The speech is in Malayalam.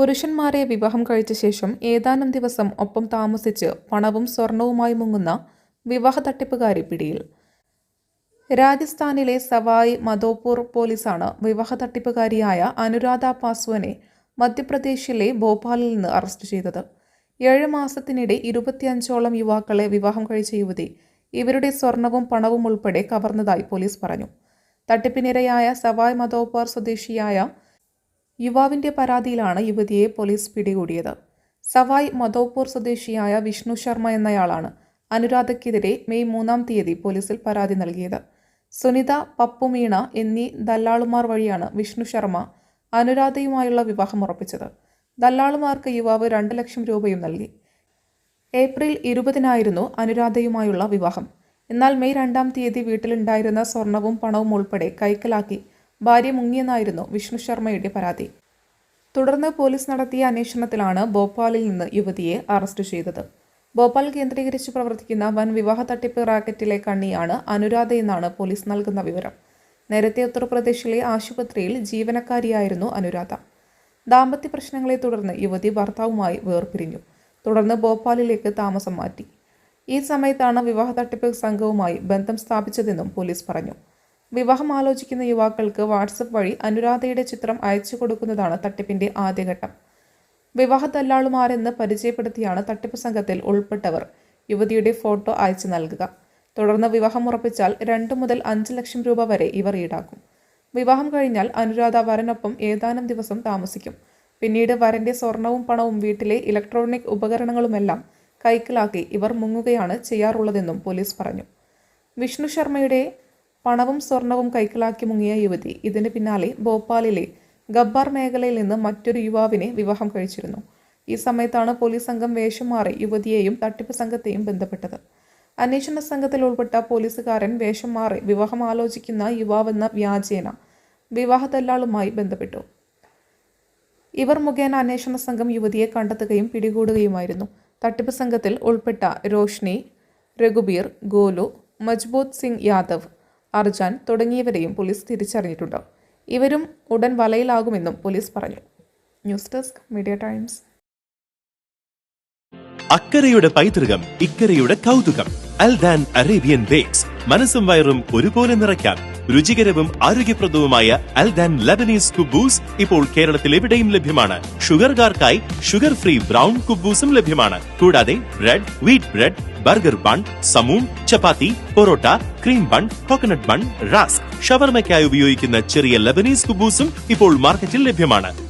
പുരുഷന്മാരെ വിവാഹം കഴിച്ച ശേഷം ഏതാനും ദിവസം ഒപ്പം താമസിച്ച് പണവും സ്വർണവുമായി മുങ്ങുന്ന വിവാഹ തട്ടിപ്പുകാരി പിടിയിൽ. രാജസ്ഥാനിലെ സവായ് മധോപൂർ പോലീസാണ് വിവാഹ തട്ടിപ്പുകാരിയായ അനുരാധ പാസ്വനെ മധ്യപ്രദേശിലെ ഭോപ്പാലിൽ നിന്ന് അറസ്റ്റ് ചെയ്തത്. ഏഴ് മാസത്തിനിടെ ഇരുപത്തിയഞ്ചോളം യുവാക്കളെ വിവാഹം കഴിച്ച യുവതി ഇവരുടെ സ്വർണവും പണവും ഉൾപ്പെടെ കവർന്നതായി പോലീസ് പറഞ്ഞു. തട്ടിപ്പിനിരയായ സവായ് മധോപൂർ സ്വദേശിയായ യുവാവിന്റെ പരാതിയിലാണ് യുവതിയെ പോലീസ് പിടികൂടിയത്. സവായ് മധോപൂർ സ്വദേശിയായ വിഷ്ണു ശർമ്മ എന്നയാളാണ് അനുരാധയ്ക്കെതിരെ മെയ് മൂന്നാം തീയതി പോലീസിൽ പരാതി നൽകിയത്. സുനിത പപ്പുമീണ എന്നീ ദല്ലാളുമാർ വഴിയാണ് വിഷ്ണു ശർമ്മ അനുരാധയുമായുള്ള വിവാഹം ഉറപ്പിച്ചത്. ദല്ലാളുമാർക്ക് യുവാവ് രണ്ട് ലക്ഷം രൂപയും നൽകി. ഏപ്രിൽ ഇരുപതിനായിരുന്നു അനുരാധയുമായുള്ള വിവാഹം. എന്നാൽ മെയ് രണ്ടാം തീയതി വീട്ടിലുണ്ടായിരുന്ന സ്വർണവും പണവും ഉൾപ്പെടെ കൈക്കലാക്കി ഭാര്യ മുങ്ങിയെന്നായിരുന്നു വിഷ്ണു ശർമ്മയുടെ പരാതി. തുടർന്ന് പോലീസ് നടത്തിയ അന്വേഷണത്തിലാണ് ഭോപ്പാലിൽ നിന്ന് യുവതിയെ അറസ്റ്റ് ചെയ്തത്. ഭോപ്പാൽ കേന്ദ്രീകരിച്ച് പ്രവർത്തിക്കുന്ന വൻ വിവാഹ തട്ടിപ്പ് റാക്കറ്റിലെ കണ്ണിയാണ് അനുരാധ എന്നാണ് പോലീസ് നൽകുന്ന വിവരം. നേരത്തെ ഉത്തർപ്രദേശിലെ ആശുപത്രിയിൽ ജീവനക്കാരിയായിരുന്നു അനുരാധ. ദാമ്പത്യ പ്രശ്നങ്ങളെ തുടർന്ന് യുവതി ഭർത്താവുമായി വേർപിരിഞ്ഞു. തുടർന്ന് ഭോപ്പാലിലേക്ക് താമസം മാറ്റി. ഈ സമയത്താണ് വിവാഹ തട്ടിപ്പ് സംഘവുമായി ബന്ധം സ്ഥാപിച്ചതെന്നും പോലീസ് പറഞ്ഞു. വിവാഹം ആലോചിക്കുന്ന യുവാക്കൾക്ക് വാട്സപ്പ് വഴി അനുരാധയുടെ ചിത്രം അയച്ചു കൊടുക്കുന്നതാണ് തട്ടിപ്പിന്റെ ആദ്യഘട്ടം. വിവാഹ ദല്ലാളുമാരെന്ന് പരിചയപ്പെടുത്തിയാണ് തട്ടിപ്പ് സംഘത്തിൽ ഉൾപ്പെട്ടവർ. യുവതിയുടെ ഫോട്ടോ അയച്ചു നൽകുക. തുടർന്ന് വിവാഹം ഉറപ്പിച്ചാൽ രണ്ടു മുതൽ അഞ്ച് ലക്ഷം രൂപ വരെ ഇവർ ഈടാക്കും. വിവാഹം കഴിഞ്ഞാൽ അനുരാധ വരനൊപ്പം ഏതാനും ദിവസം താമസിക്കും. പിന്നീട് വരന്റെ സ്വർണവും പണവും വീട്ടിലെ ഇലക്ട്രോണിക് ഉപകരണങ്ങളുമെല്ലാം കൈക്കലാക്കി ഇവർ മുങ്ങുകയാണ് ചെയ്യാറുള്ളതെന്നും പോലീസ് പറഞ്ഞു. വിഷ്ണു ശർമ്മയുടെ പണവും സ്വർണവും കൈക്കലാക്കി മുങ്ങിയ യുവതി ഇതിന് പിന്നാലെ ഭോപ്പാലിലെ ഗബ്ബാർ മേഖലയിൽ നിന്ന് മറ്റൊരു യുവാവിനെ വിവാഹം കഴിച്ചിരുന്നു. ഈ സമയത്താണ് പോലീസ് സംഘം വേഷം മാറി യുവതിയെയും തട്ടിപ്പ് സംഘത്തെയും ബന്ധപ്പെട്ടത്. അന്വേഷണ സംഘത്തിൽ ഉൾപ്പെട്ട പോലീസുകാരൻ വേഷം മാറി വിവാഹം ആലോചിക്കുന്ന യുവാവെന്ന വ്യാജേന വിവാഹ തല്ലാളുമായി ബന്ധപ്പെട്ടു. ഇവർ മുഖേന അന്വേഷണ സംഘം യുവതിയെ കണ്ടെത്തുകയും പിടികൂടുകയുമായിരുന്നു. തട്ടിപ്പ് സംഘത്തിൽ ഉൾപ്പെട്ട രോഷ്നി രഘുബീർ ഗോലു മജ്ബൂത് സിംഗ് യാദവ് അർജാൻ തുടങ്ങിയവരെയും പോലീസ് തിരിച്ചറിഞ്ഞിട്ടുണ്ട്. ഇവരും ഉടൻ വലയിലാകുമെന്നും പോലീസ് പറഞ്ഞു. News desk media Times. അക്കരയുടെ പൈതൃകം ഇക്കരയുടെ കൗതുകം അൽദാൻ അറേബ്യൻ ബേക്സ്. മനസ്സും വയറും ഒരുപോലെ നിറയ്ക്കാം. രുചികരവും ആരോഗ്യപ്രദവുമായ അൽദാൻ ലബനീസ് കുബൂസ് ഇപ്പോൾ കേരളത്തിൽ എവിടെയും ലഭ്യമാണ്. ഷുഗർകാർക്കായി ഷുഗർ ഫ്രീ ബ്രൗൺ കുബൂസും ലഭ്യമാണ്. കൂടാതെ bread wheat bread burger bun സമൂൺ chapati parotta cream bun coconut bun rusk. ഷവർമയ്ക്കായി ഉപയോഗിക്കുന്ന ചെറിയ ലബനീസ് കുബൂസും ഇപ്പോൾ മാർക്കറ്റിൽ ലഭ്യമാണ്.